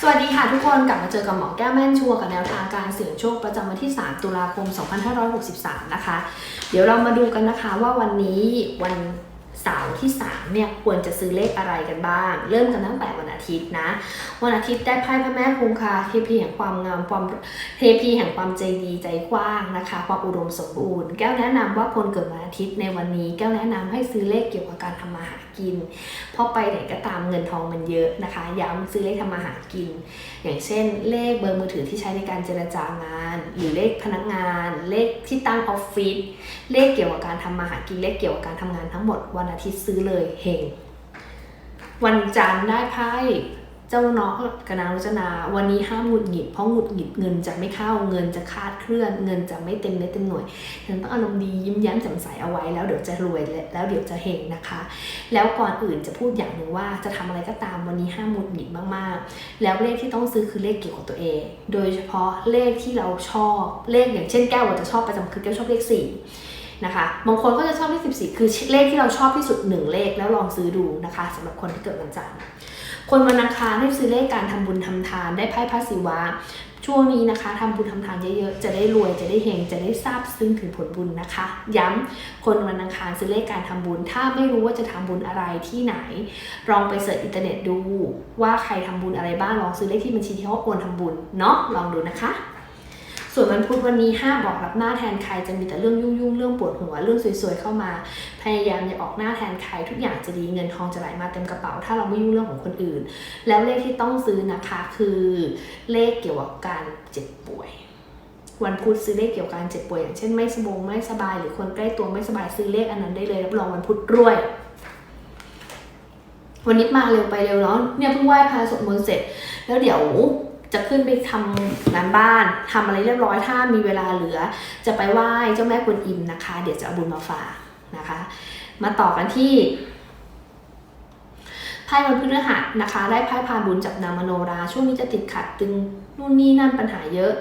สวัสดีค่ะทุกคนกลับมาเจอกับหมอแก้วแม่นชัวกับแนวทางการเสี่ยงโชคประจำวันที่ 3 ตุลาคม 2563 นะคะ เดี๋ยวเรามาดูกันนะคะว่าวันนี้วันเสาร์ที่ 3 เนี่ยควรจะซื้อเลขอะไรกันบ้าง เริ่มกันตั้งแต่วัน ทิตย์นะ วันอาทิตย์ได้ไพ่พระแม่คงคาเทพีแห่งความงามความเทพีแห่งความใจดีใจกว้างนะคะความอุดมสมบูรณ์แก้วแนะนำว่าคนเกิดวันอาทิตย์ในวันนี้แก้วแนะนำให้ซื้อเลขเกี่ยวกับการทำมาหากิน เพราะไปไหนก็ตามเงินทองมันเยอะนะคะ ย้ำซื้อเลขทำมาหากิน อย่างเช่น เลขเบอร์มือถือที่ใช้ในการเจรจางาน หรือเลขพนักงาน เลขที่ตั้งออฟฟิศเลขเกี่ยวกับการทำมาหากินเลขเกี่ยวกับการทำงานทั้งหมดวันอาทิตย์ซื้อเลยเฮง วันจันทร์ได้ไพ่เจ้าน้องกนางรจนา วันนี้ห้ามหงุดหงิดเพราะหงุดหงิดเงินจะไม่เข้าเงินจะคาดเคลื่อน เงินจะไม่เต็มเม็ดเต็มหน่วยฉันต้องอารมณ์ดียิ้มแย้มแจ่มใสเอาไว้แล้วเดี๋ยวจะรวยแล้วเดี๋ยวจะเฮงนะคะ แล้วก่อนอื่นจะพูดอย่างหนึ่งว่าจะทำอะไรก็ตามวันนี้ห้ามหงุดหงิดมากๆ แล้วเลขที่ต้องซื้อคือเลขเกี่ยวกับตัวเอง โดยเฉพาะเลขที่เราชอบเลขอย่างเช่นแก้วจะชอบประจำคือแก้วชอบเลขสี่ นะคะบางคนก็จะชอบเลข 14 คือเลขที่เราชอบที่สุดหนึ่งเลขแล้วลองซื้อดูนะคะสำหรับคนที่เกิดวันจันทร์คนวันอังคารให้ซื้อเลขการทำบุญทำทานได้ไพ่พระศิวะช่วงนี้นะคะทำบุญทำทานเยอะๆ จะได้รวยจะได้เฮงจะได้ทราบซึ้งถึงผลบุญนะคะ ย้ำคนวันอังคารซื้อเลขการทำบุญ ถ้าไม่รู้ว่าจะทำบุญอะไรที่ไหน ลองไปเสิร์ชอินเทอร์เน็ตดู ว่าใครทำบุญอะไรบ้างลองซื้อเลขที่บัญชีที่เขาโอนทำบุญเนาะลองดูนะคะ ส่วนวันพุธวันนี้ห้ามบอกรับหน้าแทนใครจะมีแต่เรื่องยุ่งๆเรื่องปวดหัวเรื่องสวยๆเข้ามา พยายามอย่าออกหน้าแทนใครทุกอย่างจะดีเงินทองจะไหลมาเต็มกระเป๋า ถ้าเราไม่ยุ่งเรื่องของคนอื่น แล้วเลขที่ต้องซื้อนะคะคือเลขเกี่ยวกับการเจ็บป่วยวันพุธซื้อเลขเกี่ยวกับการเจ็บป่วยอย่างเช่นไม่สบงไม่สบายหรือคนใกล้ตัวไม่สบายซื้อเลขอันนั้นได้เลยรับรองวันพุธรวย วันนี้มาเร็วไปเร็วเนาะเนี่ยเพิ่งไหว้พระสวดมนต์เสร็จ แล้วเดี๋ยว จะขึ้นไปทำงานบ้านทำอะไรเรียบร้อยถ้ามีเวลาเหลือ จะไปไหว้เจ้าแม่กวนอิมนะคะ เดี๋ยวจะเอาบุญมาฝากนะคะ มาต่อกันที่ ไพ่วันพฤหัสนะคะ ได้ไพ่พาบุญจากนามโนรา ช่วงนี้จะติดขัดตึงนู่นนี่นั่นปัญหาเยอะ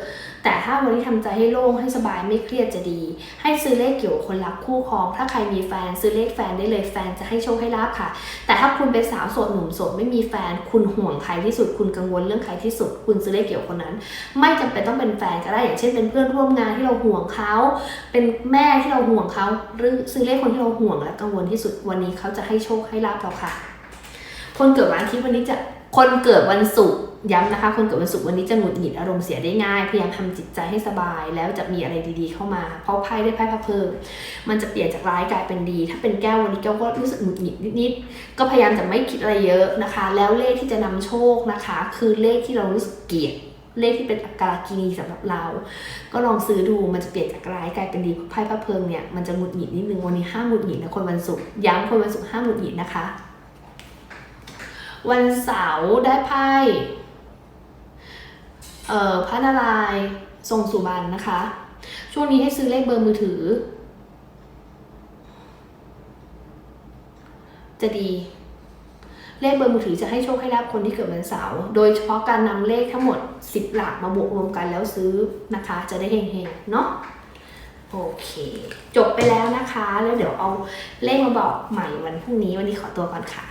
แต่ถ้าวันนี้ทำใจให้โล่งให้สบายไม่เครียดจะดี ให้ซื้อเลขเกี่ยวคนรักคู่ครอง ถ้าใครมีแฟนซื้อเลขแฟนได้เลยแฟนจะให้โชคให้ลาบค่ะ แต่ถ้าคุณเป็นสาวโสดหนุ่มโสดไม่มีแฟน คุณห่วงใครที่สุด คุณกังวลเรื่องใครที่สุด คุณซื้อเลขเกี่ยวคนนั้น ไม่จำเป็นต้องเป็นแฟนก็ได้อย่างเช่นเป็นเพื่อนร่วมงานที่เราห่วงเขา เป็นแม่ที่เราห่วงเขาหรือซื้อเลขคนที่เราห่วงและกังวลที่สุดวันนี้เขาจะให้โชคให้ลาบเราค่ะ คนเกิดวันอาทิตย์วันนี้จะคนเกิดวันศุกร์ย้ำนะคะ คนเกิดวันศุกร์วันนี้จะหงุดหงิดอารมณ์เสียได้ง่าย พยายามทำจิตใจให้สบาย แล้วจะมีอะไรดีๆเข้ามา เพราะไพ่ได้ไพ่พระเพิ่มมันจะเปลี่ยนจากร้ายกลายเป็นดี ถ้าเป็นแก้ววันนี้แก้วก็รู้สึกหงุดหงิดนิดๆก็พยายามจะไม่คิดอะไรเยอะนะคะ แล้วเลขที่จะนำโชคนะคะ คือเลขที่เรารู้สึกเกลียดเลขที่เป็นอักากีนีสำหรับเรา ก็ลองซื้อดู มันจะเปลี่ยนจากร้ายกลายเป็นดีเพราะไพ่พระเพิงเนี่ย มันจะหงุดหงิดนิดนึง วันนี้ห้ามหงุดหงิดนะคนวันศุกร์ ย้ำคนวันศุกร์ห้ามหงุดหงิดนะคะ วันเสาร์ได้ไพ่เอ่อพระนารายณ์ทรงสุบรรณนะคะ ช่วงนี้ให้ซื้อเลขเบอร์มือถือ จะดี เลขเบอร์มือถือจะให้โชคให้ลาบคนที่เกิดวันเสาร์โดยเฉพาะการนำเลขทั้งหมด 10 หลักมาบวกรวมกันแล้วซื้อนะคะ จะได้เฮงๆ เนาะโอเค จบไปแล้วนะคะ แล้วเดี๋ยวเอาเลขมาบอกใหม่วันพรุ่งนี้วันนี้ขอตัวก่อนค่ะ